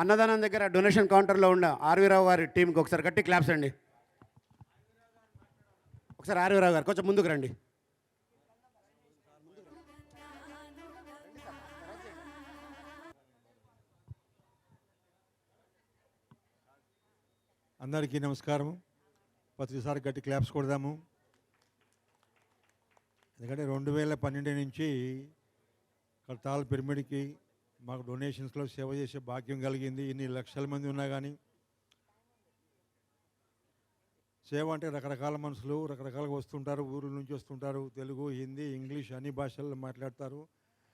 అన్నదానం దగ్గర డొనేషన్ కౌంటర్లో ఉన్న ఆర్వీరావు గారి టీంకి ఒకసారి గట్టి క్లాప్స్ అండి. ఒకసారి ఆర్వీరావు గారు కొంచెం ముందుకు రండి. అందరికీ నమస్కారం ప్రతిసారి గట్టి క్లాప్స్ కొడదాము. ఎందుకంటే రెండు వేల పన్నెండు నుంచి కడతాల పిరమిడ్కి మాకు డొనేషన్స్లో సేవ చేసే భాగ్యం కలిగింది. ఇన్ని లక్షల మంది ఉన్నా కానీ సేవ అంటే రకరకాల మనుషులు రకరకాలుగా వస్తుంటారు. ఊరు నుంచి వస్తుంటారు. తెలుగు హిందీ ఇంగ్లీష్ అన్ని భాషల్లో మాట్లాడతారు.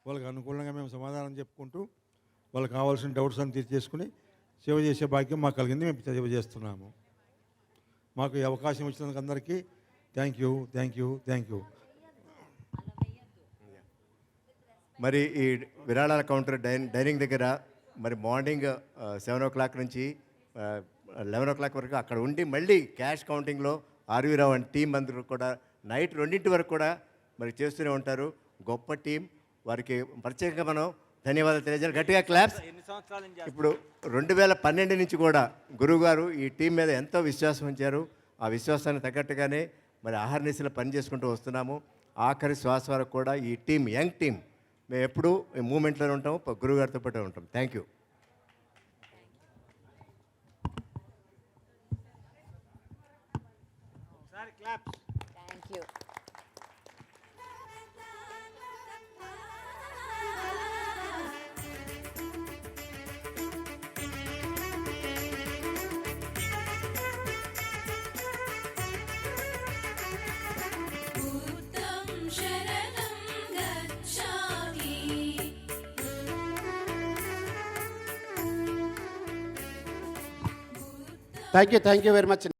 వాళ్ళకి అనుకూలంగా మేము సమాధానం చెప్పుకుంటూ వాళ్ళకి కావాల్సిన డౌట్స్ అని తీర్చేసుకుని సేవ చేసే భాగ్యం మాకు కలిగింది. మేము సేవ చేస్తున్నాము. మాకు ఈ అవకాశం ఇచ్చినందుకు అందరికీ thank you thank you thank you. మరి ఈ విరాళాల కౌంటర్ డైన్ డైనింగ్ దగ్గర మరి మార్నింగ్ సెవెన్ ఓ క్లాక్ నుంచి లెవెన్ ఓ క్లాక్ వరకు అక్కడ ఉండి మళ్ళీ క్యాష్ కౌంటింగ్లో ఆర్వీరావు అండ్ టీం అందరూ కూడా నైట్ రెండింటి వరకు కూడా మరి చేస్తూనే ఉంటారు. గొప్ప టీం. వారికి ప్రత్యేకంగా మనం ధన్యవాదాలు తెలియజేయాలి. గట్టిగా క్లాప్స్. ఇప్పుడు రెండు వేల పన్నెండు నుంచి కూడా గురువుగారు ఈ టీం మీద ఎంతో విశ్వాసం ఉంచారు. ఆ విశ్వాసానికి తగ్గట్టుగానే మరి ఆహర్నిశలు పని చేసుకుంటూ వస్తున్నాము. ఆఖరి శ్వాస వరకు కూడా ఈ టీం యంగ్ టీం మేము ఎప్పుడూ ఈ మూమెంట్లోనే ఉంటాము గురువు గారితో పాటు ఉంటాం thank you Thank you. Thank you thank you very much